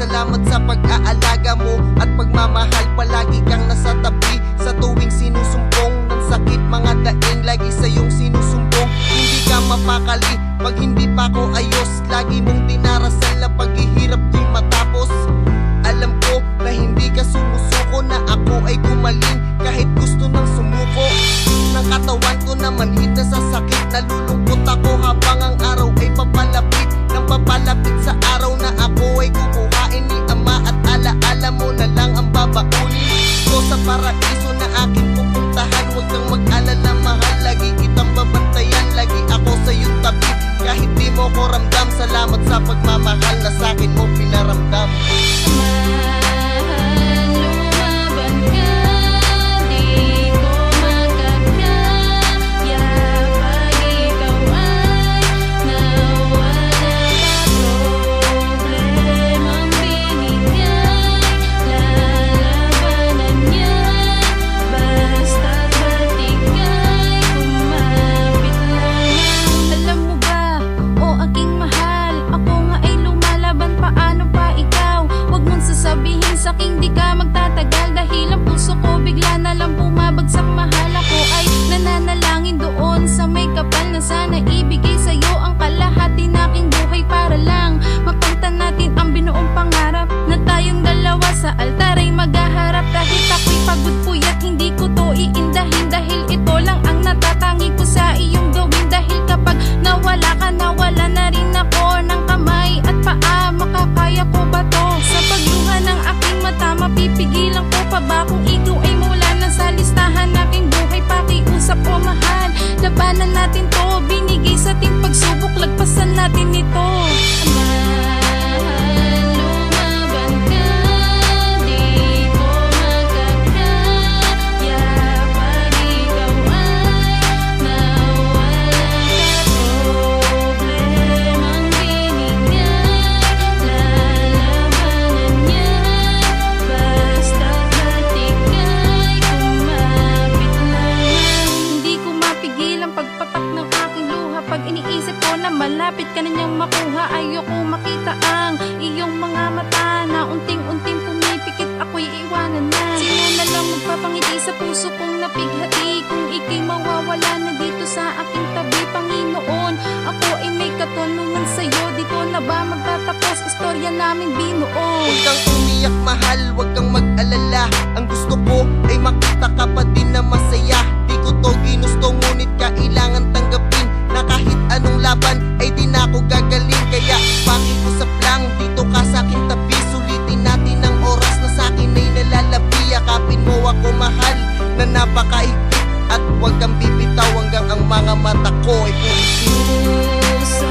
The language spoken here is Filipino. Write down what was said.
Salamat sa pag-aalaga mo at pagmamahal. Palagi kang nasa tabi sa tuwing sinusumpong Ng sakit. Mga daing lagi sa iyong sinusumpong. Hindi ka mapakali pag hindi pa ko ayos. Lagi mong dinarasal na pag at sa mahal naming binuo. Huwag kang umiyak mahal, huwag kang mag-alala. Ang gusto ko ay makita ka pa din na masaya. Di ko to ginusto ngunit kailangan tanggapin Na kahit anong laban ay di na ako gagaling. Kaya pakiusap lang, dito ka sa'kin tabi. Sulitin natin ang oras na sa'kin ay nalalabi. Yakapin mo ako mahal na napakaigit At huwag kang bibitaw hanggang ang mga mata ko ay puitin